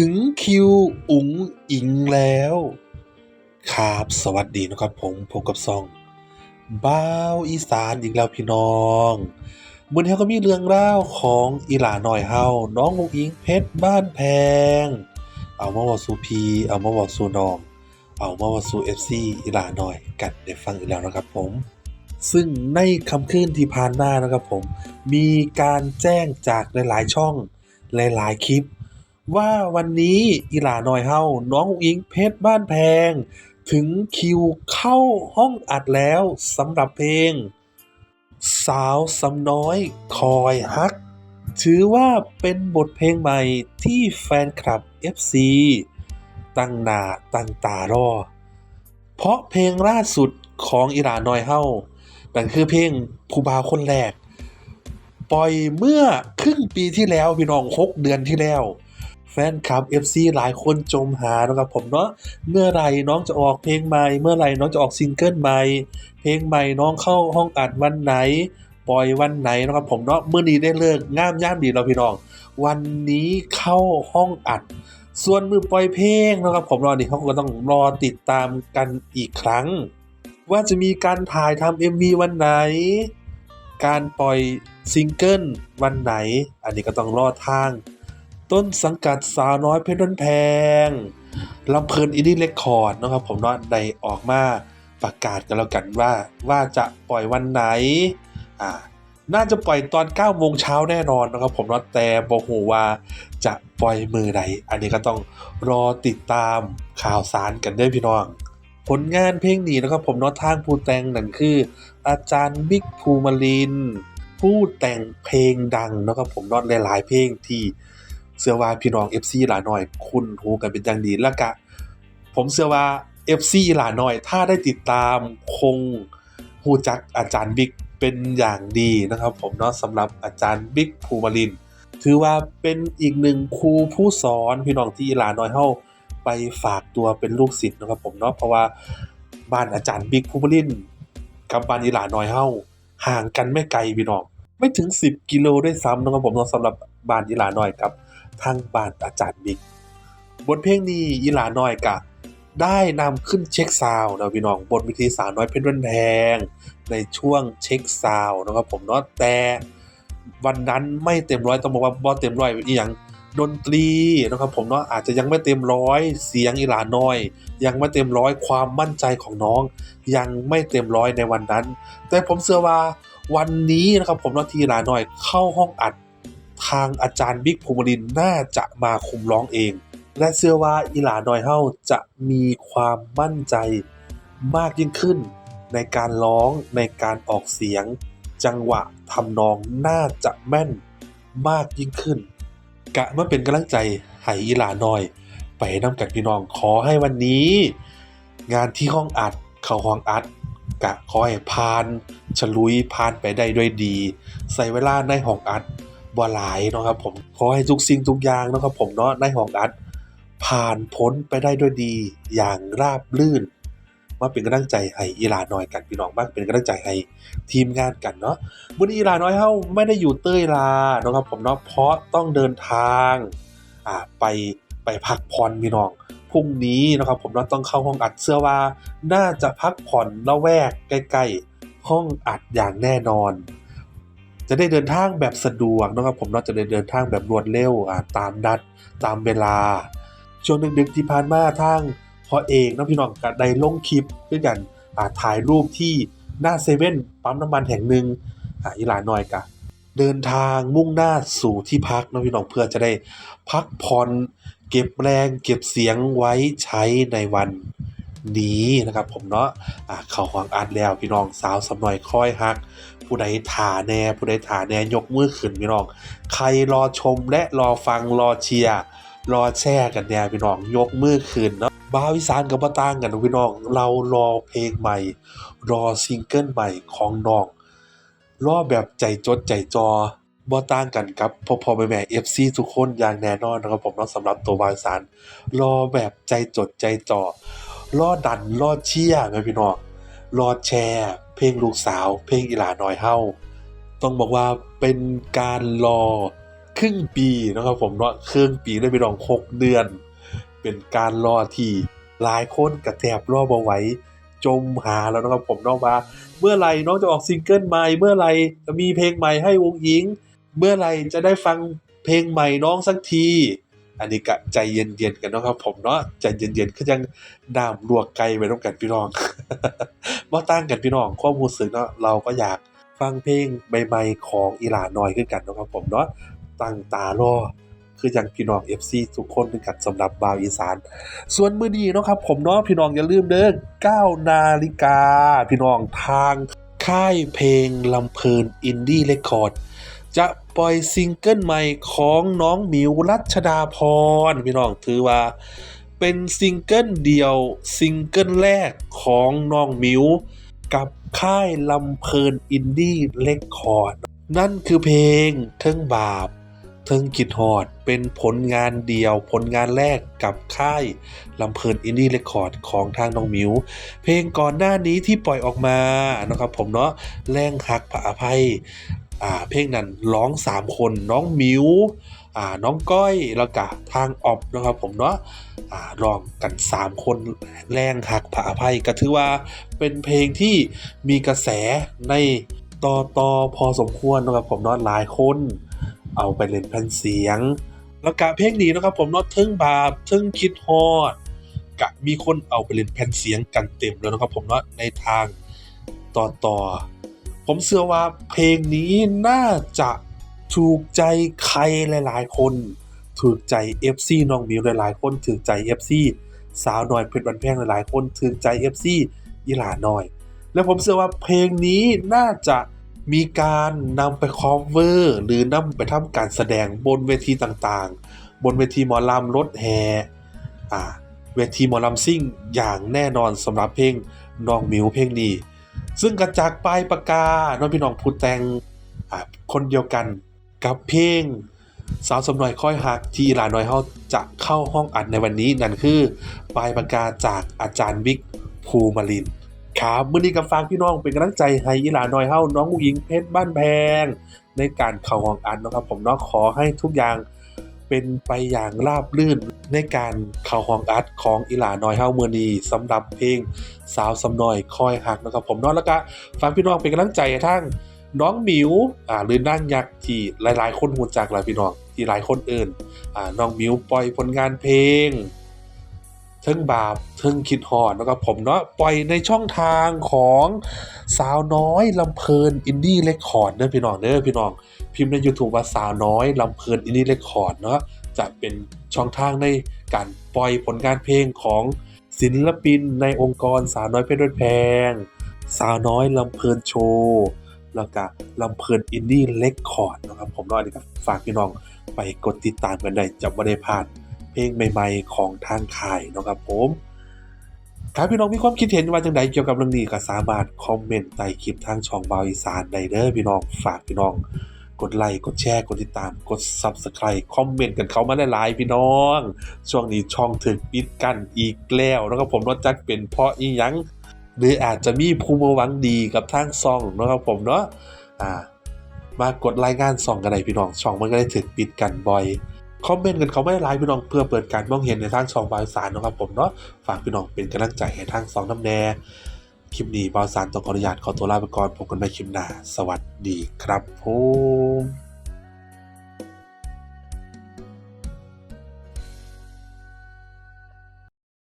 ถึงคิวอุ๋งอิงแล้ว ครับ สวัสดีนะครับผมพบกับซองบ้าวอีสานอีกแล้วพี่น้องมือนี้เราก็มีเรื่องราของอีหลาน้อยเฮาน้องอุ๋งอิงเพชรบ้านแพง เอามาเว้าสู่พี่เอามาเว้าสู่น้อง เอามาเว้าสู่ FC อีหลาน้อยกันได้ฟังอีกแล้วนะครับผมซึ่งในค่ำคืนที่ผ่านมานะครับผม มีการแจ้งจากหลาย ๆ ช่องหลาย ๆ คลิป ว่าวันนี้อีหลาน้อยเฮาน้องอุงอิงเพชรบ้านแพง ถึงคิวเข้าห้องอัดแล้วสำหรับเพลง สาวสำน้อยคอยฮัก ถือว่าเป็นบทเพลงใหม่ที่แฟนคลับ FC ตั้งหน้าตั้งตารอ เพราะเพลงล่าสุดของอีหลาน้อยเฮานั่นคือเพลงผู้บ่าวคนแรก ปล่อยเมื่อครึ่งปีที่แล้วพี่น้อง6เดือนที่แล้ว ฟนคลับ FC หลายคนจมหานะครับผมเนาะเมื่อไหร่น้องจะออกเพลงใหม่ เมื่อไหร่น้องจะออกซิงเกิลใหม่ เพลงใหม่น้องเข้าห้องอัดวันไหน ปล่อยวันไหนนะครับผมเนาะเมื่อนี้ได้เลิกงามย่ามดีแล้วพี่น้อง วันนี้เข้าห้องอัด ส่วนมือปล่อยเพลงนะครับผมรอนี่เขาก็ต้องรอติดตามกันอีกครั้ง ว่าจะมีการถ่ายทำ MV วันไหน การปล่อยซิงเกิลวันไหน อันนี้ก็ต้องรอทาง ต้นสังกัดสาวน้อยเพชรบ้นแพงลำเพลินอินดี้เรคคอร์ดนะครับผมเนาะได้ออกมาประกาศกันแล้วกันว่าว่าจะปล่อยวันไหนอ่าน่าจะปล่อยตอน9โมงเช้าแน่นอนนะครับผมเนาะแต่บอกหูว่าจะปล่อยมือไหน อันนี้ก็ต้องรอติดตามข่าวสารกันด้อพี่น้อง ผลงานเพลงนี้นะครับผมเนาะทางผู้แต่งนั่นคือ อาจารย์บิ๊กภูมิลิน ผู้แต่งเพลงดังนะครับผมเนาะหลายๆเพลงที่ เชื่อว่าพี่น้อง FC หลาน้อย คุ้นหูกันเป็นอย่างดีแล้วก็ผมเชื่อว่า FC หลาน้อย ถ้าได้ติดตามคงฮู้จักอาจารย์บิ๊กเป็นอย่างดีนะครับ ผมเนาะสำหรับอาจารย์บิ๊กภูมิลิน ถือว่าเป็นอีกหนึ่งครูผู้สอนพี่น้องที่หลาน้อยเฮาไปฝากตัวเป็นลูกศิษย์นะครับผมเนาะเพราะว่าบ้านอาจารย์บิ๊กภูมิลินกับบ้านอีหลาน้อยเฮาห่างกันไม่ไกลพี่น้องไม่ถึง 10 กิโลด้วยซ้ำนะครับผมเนาะสำหรับบ้านอีหลาน้อยกับ ทางบ้านอาจารย์บิ๊กบทเพลงนี้อีหลาน้อยกะได้นำขึ้นเช็คซาวนะพี่น้องบนวิธีสาวน้อยเพชรบ้านแพงในช่วงเช็คซาวนะครับผมเนาะแต่วันนั้นไม่เต็มร้อยต้องบอกว่าบ่เต็มร้อยอีหยังดนตรีนะครับผมเนาะอาจจะยังไม่เต็มร้อยเสียงอีหลาน้อย ยังไม่เต็มร้อยความมั่นใจของน้อง ยังไม่เต็มร้อยในวันนั้น แต่ผมเชื่อว่าวันนี้นะครับผมเนาะทีหลาน้อยเข้าห้องอัด ทางอาจารย์บิ๊กภูมิลินน่าจะมาคุมร้องเอง และเชื่อว่าอีหลานอยเฮาจะมีความมั่นใจมากยิ่งขึ้น ในการร้องในการออกเสียง จังหวะทำนองน่าจะแม่นมากยิ่งขึ้น กะมาเป็นกำลังใจให้อีหลาน้อย ไปนำกันพี่น้องขอให้วันนี้ งานที่ห้องอัดเข้าห้องอัดกะขอให้ผ่าน ฉลุยผ่านไปได้ด้วยดี ใส่เวลาในห้องอัด บ่หลายเนาะครับผมขอให้ทุกสิ่งทุกอย่างเนาะครับผมเนาะในห้องอัดผ่านพ้นไปได้ด้วยดีอย่างราบรื่นมาเป็นกำลังใจให้อีลาน้อยกันพี่น้องมากเป็นกำลังใจให้ทีมงานกันเนาะมื้อนี้อีลาน้อยเฮาไม่ได้อยู่เต้ยลาเนาะครับผมเนาะเพราะต้องเดินทางอ่าไปไปพักผ่อนพี่น้องพรุ่งนี้นะครับผมเนาะต้องเข้าห้องอัดเสื้อว่า น่าจะพักผ่อนละแวกใกล้ๆห้องอัดอย่างแน่นอน จะได้เดินทางแบบสะดวกนะครับผมเนาะจะได้เดินทางแบบรวดเร็วอ่าตามนัดตามเวลา ช่วงดึกๆที่ผ่านมาทางพอเอกเนะพี่น้องก็ได้ลงคลิปด้วยกันอ่าถ่ายรูปที่หน้าเซเว่นปั๊มน้ำมันแห่งหนึ่งอ่าอีหลาน้อยกะเดินทางมุ่งหน้าสู่ที่พักนะพี่น้องเพื่อจะได้พักผ่อนเก็บแรงเก็บเสียงไว้ใช้ในวันนี้นะครับผมเนาะอ่าเข้าห้องอัดแล้วพี่น้องสาวสำน้อยคอยฮัก ผู้ใดถ่าแน่ผู้ใดถ่าแน่ยกมือขึ้นพี่น้อง ใครรอชมและรอฟังรอเชียร์รอแช่กันแน่พี่น้องยกมือขึ้นเนาะบ้าวอีสานกับบ่ต่างกันพี่น้อง เรารอเพลงใหม่ รอซิงเกิลใหม่ของน้องรอแบบใจจดใจจอบ่ต่างกันกับพอพ่อแม่แม่ FC ทุกคนอย่างแน่นอนนะครับผมเนาะสำหรับตัววางสารรอแบบใจจดใจจ่อรอดันรอเชียร์แม่พี่น้อง รอแชร์ เพลงลูกสาว เพลงอีหลาน้อยเฮาต้องบอกว่าเป็นการรอครึ่งปีนะครับผมเนาะครึ่งปีได้ไปลองหกเดือน เป็นการรอที่หลายคนกระแทบรอบ่ไหวจมหาแล้วนะครับผมเนาะว่า เมื่อไหร่น้องจะออกซิงเกิลใหม่เมื่อไหร่จะมีเพลงใหม่ให้วงหญิง เมื่อไหร่จะได้ฟังเพลงใหม่น้องสักที อันนี้ก็ใจเย็นๆกันนะครับผมเนาะใจเย็นๆคือยังน้ำลวกไก่ไปต้องกันพี่น้อง บ่ต่างกันพี่น้องความรู้สึกเนาะเราก็อยากฟังเพลงใหม่ๆของอีหลาน้อยคือกันนะครับผมเนาะตั้งตารอคืออยังพี่น้อง FC ทุกคนคือกันสำหรับบาวอีสาน ส่วนมื้อนี้เนาะครับ ผมเนาะพี่น้องอย่าลืมเด้อ9นาฬิกา พี่น้องทางค่ายเพลงลำเพลินอินดี้เรคคอร์ดจะปล่อยซิงเกิลใหม่ของน้องหมิวรัชดาพรพี่น้องถือว่า เป็นซิงเกิลเดียว ซิงเกิลแรกของน้องมิว กับค่ายลำเพลินอินดี้เรคคอร์ด นั่นคือเพลงเทิงบาปเทิงกิดฮอด เป็นผลงานเดียวผลงานแรกกับค่ายลำเพลินอินดี้เรคคอร์ดของทางน้องมิว เพลงก่อนหน้านี้ที่ปล่อยออกมานะครับผมเนาะแรงหักพระอภัย เพลงนั้นร้องสามคนน้องมิวอ่าน้องก้อยแล้วก็ทางออบนะครับผมเนาะอ่าร้องกัน 3 คนแรงหักผาอภัยก็ถือว่าเป็นเพลงที่มีกระแสในต่อต่อพอสมควรนะครับผมเนาะหลายคน เอาไปเล่นแผ่นเสียง แล้วก็เพลงนี้นะครับผมเนาะทึ่งบาปทึ่งคิดฮอดกะมีคนเอาไปเล่นแผ่นเสียงกันเต็มแล้วนะครับผมเนาะในทางต่อต่อ ผมเชื่อว่าเพลงนี้น่าจะถูกใจใครหลาย ๆ คน ถูกใจ FC น้องมิวหลาย ๆ คน ถูกใจ FC สาวน้อยเพชรบันแพงหลาย ๆ คนถูกใจ FC อีหลาน้อย และผมเชื่อว่าเพลงนี้น่าจะมีการนำไป cover หรือนำไปทำการแสดงบนเวทีต่างๆ บนเวทีหมอลำรถแห่เวทีหมอลำซิ่งอย่างแน่นอนสำหรับเพลงน้องมิวเพลงนี้ ซึ่งกระจากปลายปากกาน้องพี่น้องพูดแต่งคนเดียวกันกับเพลงสาวสมหน่อยค่อยหักที่หลาน้อยเฮาจะเข้าห้องอัดในวันนี้นั่นคือปลายปากกาจากอาจารย์วิกภูมิลินครับมื้อนี้กับฝากพี่น้องเป็นกำลังใจให้อีหลาน้อยเฮาน้องผู้หญิงเพชรบ้านแพง ในการเข้าห้องอัดนะครับผมเนาะขอให้ทุกอย่าง เป็นไปอย่างราบรื่นในการเข่าห้องอัดของอิหลาน้อยเฮาเมือนีสำหรับเพลงสาวสำน้อยคอยหักนะครับผมนาะแล้วก็ฟังพี่น้องเป็นกำลังใจทั้งน้องหมิวอ่าหรือนั่งยักษ์ที่หลาย ๆ คนหูจากหลายพี่น้องที่หลายคนอื่นอ่าน้องหมิวปล่อยผลงานเพลง ทิงบาปเทิงคิดฮอดนะครับผมเนาะปล่อยในช่องทางของสาวน้อยลำเพลินอินดี้เรคคอร์ดเด้อพี่น้องเด้อพี่น้อง พิมพ์ใน YouTube ว่าสาวน้อยลำเพลินอินดี้เรคคอร์ดเนาะจะเป็นช่องทางในการปล่อยผลงานเพลงของศิลปินในองค์กรสาวน้อยเพชรบ้านแพง สาวน้อยลำเพลินโชว์แล้วก็ลำเพลินอินดี้เล็กคอร์ดนะครับผมเน้อยนี่ก็ฝากพี่น้องไปกดติดตามกันได้จะไม่ได้พลาด เพลงใหม่ๆ ของทางค่ายนะครับผมถ้าพี่น้องมีความคิดเห็นว่าจังใดเกี่ยวกับเรื่องนี้ก็สามารถคอมเมนต์ใต้คลิปทางช่องบาวอีสานได้เด้อพี่น้องฝากพี่น้อง กดไลค์กดแชร์กดติดตามกด Subscribe คอมเมนต์กันเข้ามาได้หลายๆพี่น้อง ช่วงนี้ช่องถึกปิดกันอีกแล้วนะครับผมนอกจากเป็นเพราะอีหยังหรืออาจจะมีภูมิหวังดีกับทางซ่องนะครับผมเนาะอ่ามากดรายงานซ่องกันได้พี่น้องช่องมันก็ได้ถึกปิดกันบ่อย คอมเมนต์กันเขาไม่ได้ไลฟ์พี่น้องเพื่อเปิดการมองเห็นในทางช่องบาวสารนะครับผมเนาะฝากพี่น้องเป็นกำลังใจให้ทางสองน้ำแน่คลิปนี้บาวสารต้องขออนุญาตขอตัวลาไปก่อนพบกันใหม่คลิปหน้า สวัสดีครับผม